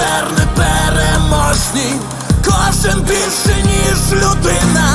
Тепер не переможні, кожен більше, ніж людина.